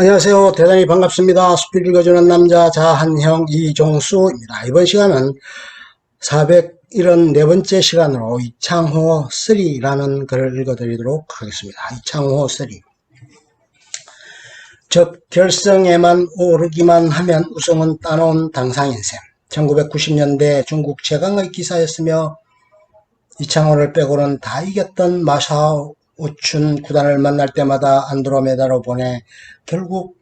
안녕하세요. 대단히 반갑습니다. 수필 읽어주는 남자 자한형 이종수입니다. 이번 시간은 474번째 시간으로 이창호 3라는 글을 읽어드리도록 하겠습니다. 이창호 3. 적 결성에만 오르기만 하면 우승은 따놓은 당상인 셈. 1990년대 중국 최강의 기사였으며 이창호를 빼고는 다 이겼던 마샤오 우춘 구단을 만날 때마다 안드로메다로 보내 결국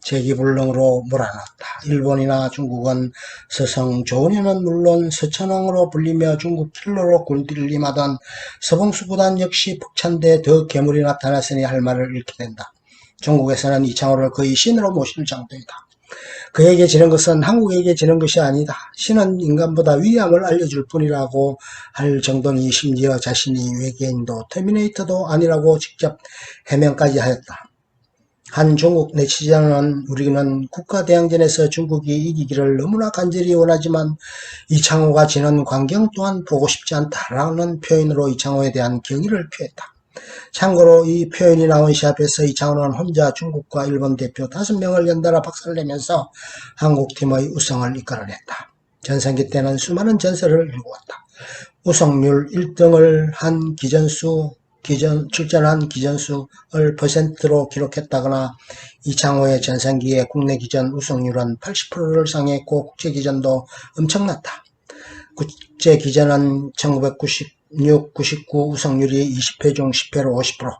재기불능으로 몰아놨다. 일본이나 중국은 서성 조은현은 물론 서천왕으로 불리며 중국 킬러로 군딜림하던 서봉수 구단 역시 북찬대 더 괴물이 나타났으니 할 말을 잃게 된다. 중국에서는 이창호를 거의 신으로 모실 정도이다. 그에게 지는 것은 한국에게 지는 것이 아니다. 신은 인간보다 위함을 알려줄 뿐이라고 할 정도니 심지어 자신이 외계인도 터미네이터도 아니라고 직접 해명까지 하였다. 한 중국 내치자는 우리는 국가대항전에서 중국이 이기기를 너무나 간절히 원하지만 이창호가 지는 광경 또한 보고 싶지 않다라는 표현으로 이창호에 대한 경의를 표했다. 참고로 이 표현이 나온 시합에서 이창호는 혼자 중국과 일본 대표 5명을 연달아 박살 내면서 한국팀의 우승을 이끌어냈다. 전성기 때는 수많은 전설을 이루었다. 우승률 1등을 한 기전수, 기전, 출전한 기전수를 퍼센트로 기록했다거나 이창호의 전성기의 국내 기전 우승률은 80%를 상회했고 국제 기전도 엄청났다. 국제 기전은 1996, 99 우승률이 20회 중 10회로 50%,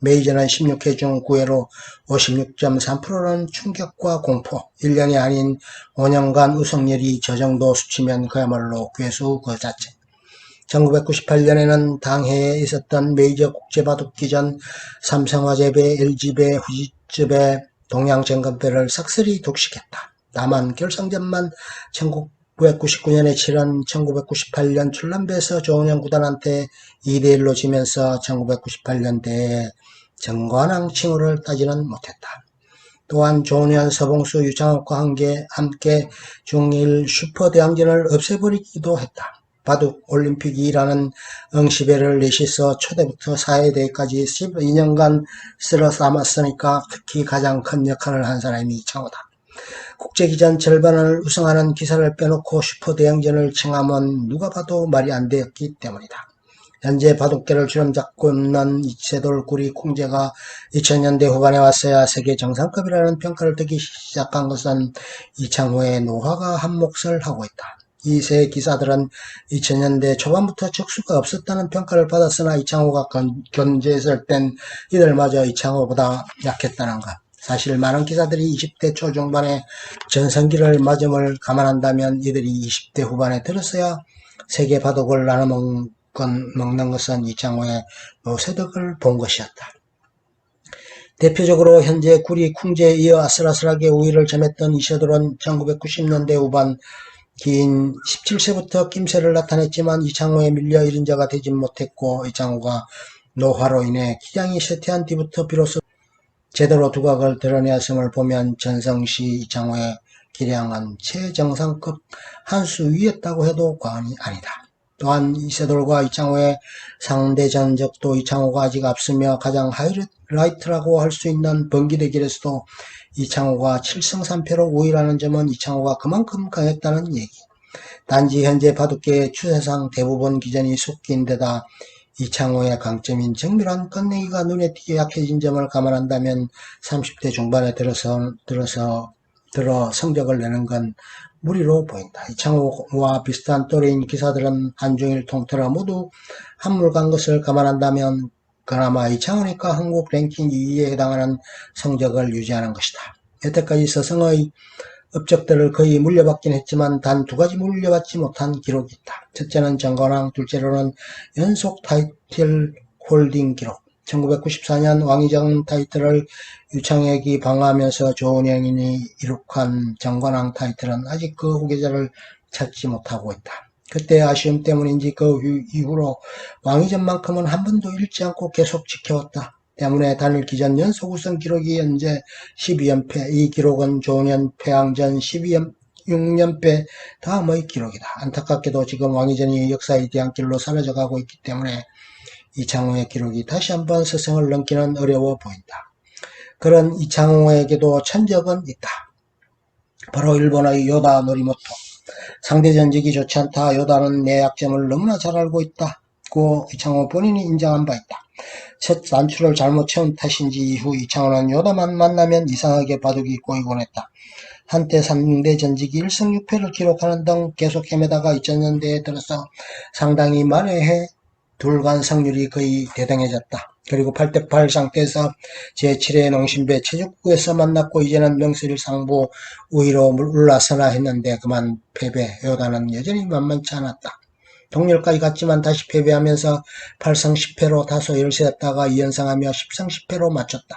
메이저는 16회 중 9회로 56.3%는 충격과 공포, 1년이 아닌 5년간 우승률이 저 정도 수치면 그야말로 괴수 그 자체. 1998년에는 당해에 있었던 메이저 국제 바둑기 전 삼성화재배, LG배, 후지즈배, 동양증권배를 삭슬이 독식했다. 다만 결승전만 1999년에 치른 1998년 출란배에서 조은영 구단한테 2대1로 지면서 1998년 대회 정관왕 칭호를 따지는 못했다. 또한 조은현, 서봉수, 유창욱과 함께, 함께 중1 슈퍼대항전을 없애버리기도 했다. 바둑 올림픽이라는 응시배를 넷이서 초대부터 사회대회까지 12년간 쓸어 담았으니까 특히 가장 큰 역할을 한 사람이 이창호다. 국제기전 절반을 우승하는 기사를 빼놓고 슈퍼대항전을 칭하면 누가 봐도 말이 안 되었기 때문이다. 현재 바둑계를 주름잡고 있는 이세돌 구리 콩제가 2000년대 후반에 왔어야 세계 정상급이라는 평가를 듣기 시작한 것은 이창호의 노화가 한 몫을 하고 있다. 이 세 기사들은 2000년대 초반부터 적수가 없었다는 평가를 받았으나 이창호가 견제했을 땐 이들마저 이창호보다 약했다는 것. 사실 많은 기사들이 20대 초중반에 전성기를 맞음을 감안한다면 이들이 20대 후반에 들었어야 세계 바둑을 나눠 먹는 것은 이창호의 노쇠덕을 본 것이었다. 대표적으로 현재 구리 쿵제에 이어 아슬아슬하게 우위를 점했던 이세돌은 1990년대 후반 긴 17세부터 낌새를 나타냈지만 이창호에 밀려 이른 자가 되지 못했고 이창호가 노화로 인해 기장이 쇠퇴한 뒤부터 비로소 제대로 두각을 드러내었음을 보면 전성시 이창호의 기량은 최정상급 한 수 위였다고 해도 과언이 아니다. 또한 이세돌과 이창호의 상대 전적도 이창호가 아직 앞서며 가장 하이라이트라고 할 수 있는 번기대결에서도 이창호가 7승 3패로 우위라는 점은 이창호가 그만큼 강했다는 얘기. 단지 현재 바둑계의 추세상 대부분 기전이 섞인 데다 이창호의 강점인 정밀한 끝내기가 눈에 띄게 약해진 점을 감안한다면 30대 중반에 들어서, 들어서, 들어 성적을 내는 건 무리로 보인다. 이창호와 비슷한 또래인 기사들은 한중일 통틀어 모두 한물 간 것을 감안한다면 그나마 이창호니까 한국 랭킹 2위에 해당하는 성적을 유지하는 것이다. 여태까지 서성의 업적들을 거의 물려받긴 했지만 단 두 가지 물려받지 못한 기록이 있다. 첫째는 정관왕, 둘째로는 연속 타이틀 홀딩 기록. 1994년 왕위정 타이틀을 유창혁이 방어하면서 조은영이 이룩한 정관왕 타이틀은 아직 그 후계자를 찾지 못하고 있다. 그때 아쉬움 때문인지 그 이후로 왕위전만큼은 한 번도 잃지 않고 계속 지켜왔다. 때문에 단일 기전 연속 우승 기록이 현재 12연패, 이 기록은 조년 패왕전 12연 6년패 다음의 기록이다. 안타깝게도 지금 왕위전이 역사의 뒤안길로 사라져가고 있기 때문에 이창호의 기록이 다시 한번 스승을 넘기는 어려워 보인다. 그런 이창호에게도 천적은 있다. 바로 일본의 요다 노리모토. 상대 전적이 좋지 않다. 요다는 내 약점을 너무나 잘 알고 있다 고 이창호 본인이 인정한 바 있다. 첫 단추를 잘못 채운 탓인지 이후 이창호는 요다만 만나면 이상하게 바둑이 꼬이곤 했다. 한때 3대 전직이 1승 6패를 기록하는 등 계속 헤매다가 2000년대에 들어서 상당히 만회해 둘간 승률이 거의 대등해졌다. 그리고 8대8 상태에서 제7회 농심배 체육구에서 만났고 이제는 명슬 상부 우위로 올라서나 했는데 그만 패배, 요다는 여전히 만만치 않았다. 동률까지 갔지만 다시 패배하면서 8승 10패로 다소 열세했다가 2연승하며 10승 10패로 마쳤다.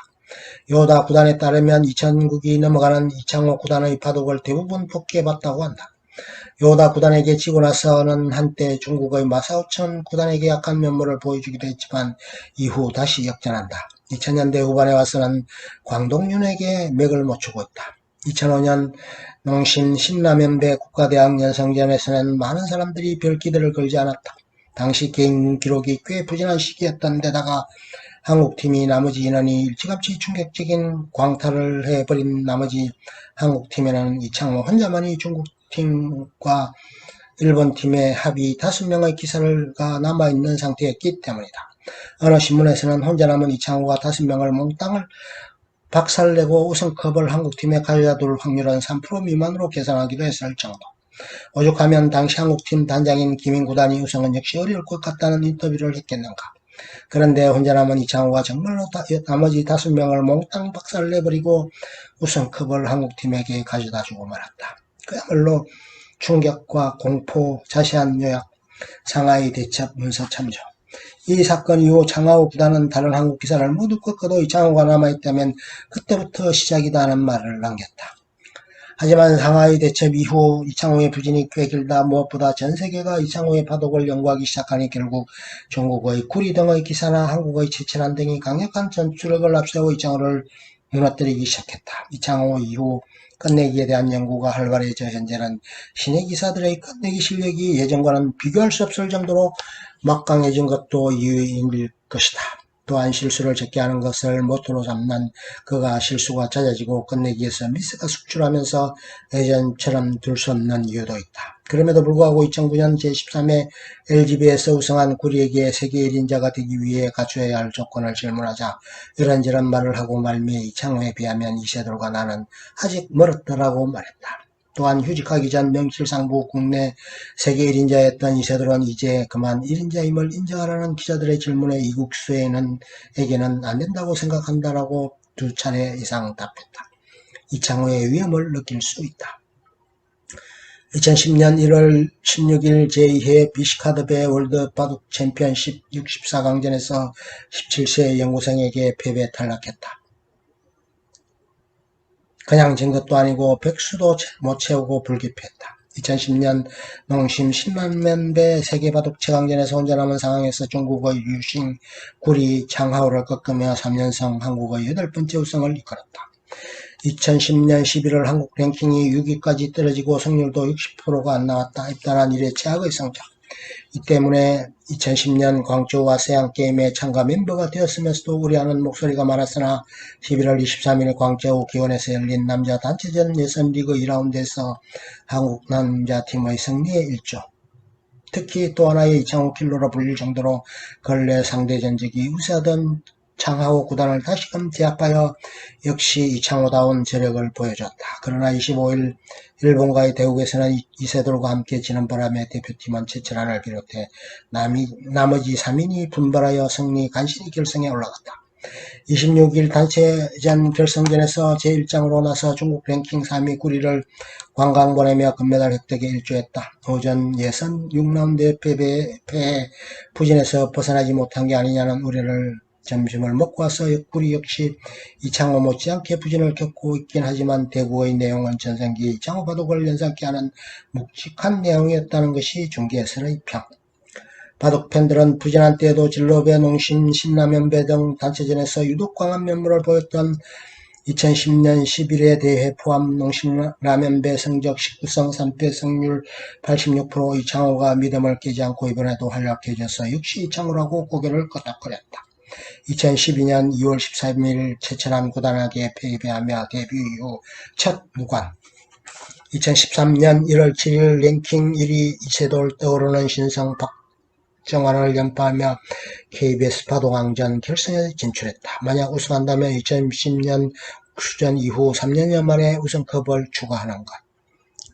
요다 구단에 따르면 2000국이 넘어가는 이창호 구단의 바둑을 대부분 복귀해봤다고 한다. 요다 구단에게 지고 나서는 한때 중국의 마사오천 구단에게 약한 면모를 보여주기도 했지만 이후 다시 역전한다. 2000년대 후반에 와서는 광동윤에게 맥을 못 추고 있다. 2005년 농심 신라면배 국가대학 연성전에서는 많은 사람들이 별 기대를 걸지 않았다. 당시 개인 기록이 꽤 부진한 시기였던 데다가 한국팀이 나머지 인원이 일찌감치 충격적인 광탈을 해버린 나머지 한국팀에는 이창호 혼자만이 중국팀과 일본팀의 합의 5명의 기사가 남아있는 상태였기 때문이다. 어느 신문에서는 혼자 남은 이창호가 5명을 몽땅을 박살내고 우승컵을 한국팀에 가져다둘 확률은 3% 미만으로 계산하기도 했을 정도. 오죽하면 당시 한국팀 단장인 김인구단이 우승은 역시 어려울 것 같다는 인터뷰를 했겠는가. 그런데 혼자 남은 이창호가 정말로 다, 나머지 다섯 명을 몽땅 박살내버리고 우승컵을 한국팀에게 가져다주고 말았다. 그야말로 충격과 공포, 자세한 요약, 상하이 대첩 문서 참조. 이 사건 이후 장하오 구단은 다른 한국 기사를 모두 꺾어도 이창호가 남아있다면 그때부터 시작이다는 말을 남겼다. 하지만 상하이 대첩 이후 이창호의 부진이 꽤 길다 무엇보다 전 세계가 이창호의 파독을 연구하기 시작하니 결국 중국의 구리 등의 기사나 한국의 최철한 등이 강력한 전투력을 앞세워 이창호를 무너뜨리기 시작했다. 이창호 이후 끝내기에 대한 연구가 활발해져 현재는 신의 기사들의 끝내기 실력이 예전과는 비교할 수 없을 정도로 막강해진 것도 이유일 것이다. 또한 실수를 적게 하는 것을 모토로 삼는 그가 실수가 잦아지고 끝내기에서 미스가 숙출하면서 예전처럼 둘 수 없는 이유도 있다. 그럼에도 불구하고 2009년 제13회 LGB에서 우승한 구리에게 세계 1인자가 되기 위해 갖춰야 할 조건을 질문하자 이런저런 말을 하고 말미에 이창호에 비하면 이세돌과 나는 아직 멀었다라고 말했다. 또한 휴직하기 전 명실상부 국내 세계 1인자였던 이세돌은 이제 그만 1인자임을 인정하라는 기자들의 질문에 이국수에는 에게는 안 된다고 생각한다라고 두 차례 이상 답했다. 이창호의 위험을 느낄 수 있다. 2010년 1월 16일 제2회 비시카드배 월드 바둑 챔피언십 64강전에서 17세 연구생에게 패배 탈락했다. 그냥 진 것도 아니고 백수도 못 채우고 불기패했다. 2010년 농심 10만면배 세계바둑 최강전에서 혼자 남은 상황에서 중국의 유싱, 구리, 장하오를 꺾으며 3년성 한국의 여덟 번째 우승을 이끌었다. 2010년 11월 한국 랭킹이 6위까지 떨어지고 승률도 60%가 안 나왔다. 입단한 이래 최악의 성적. 이 때문에 2010년 광주 아세안게임에 참가 멤버가 되었으면서도 우려하는 목소리가 많았으나 11월 23일 광저우 기원에서 열린 남자 단체전 예선 리그 2라운드에서 한국 남자팀의 승리에 일조. 특히 또 하나의 이창호 킬러로 불릴 정도로 근래 상대 전적이 우세하던 창하오 구단을 다시금 제압하여 역시 이창호다운 저력을 보여줬다. 그러나 25일 일본과의 대국에서는 이세돌과 함께 지는 바람에 대표팀은 최철환을 비롯해 남이, 나머지 3인이 분발하여 승리 간신히 결승에 올라갔다. 26일 단체전 결승전에서 제1장으로 나서 중국 랭킹 3위 구리를 관광 보내며 금메달 획득에 일조했다. 오전 예선 6라운드 패배, 패해 부진에서 벗어나지 못한 게 아니냐는 우려를 점심을 먹고 와서 옆구리 역시 이창호 못지않게 부진을 겪고 있긴 하지만 대구의 내용은 전성기 이창호 바둑을 연상케 하는 묵직한 내용이었다는 것이 중계에서의 평. 바둑 팬들은 부진한 때에도 진로배, 농심, 신라면배 등 단체전에서 유독 강한 면모를 보였던 2010년 11회 대회 포함 농심라면배 성적 19성 3패 승률 86% 이창호가 믿음을 깨지 않고 이번에도 활약해져서 역시 이창호라고 고개를 끄덕거렸다. 2012년 2월 13일 최천한 구단에게 패배하며 데뷔 이후 첫 무관 2013년 1월 7일 랭킹 1위 이세돌 떠오르는 신성 박정환을 연파하며 KBS 파도왕전 결승에 진출했다. 만약 우승한다면 2010년 수전 이후 3년여 만에 우승컵을 추가하는 것.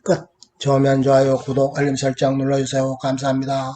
끝. 좋으면 좋아요, 구독, 알림 설정 눌러주세요. 감사합니다.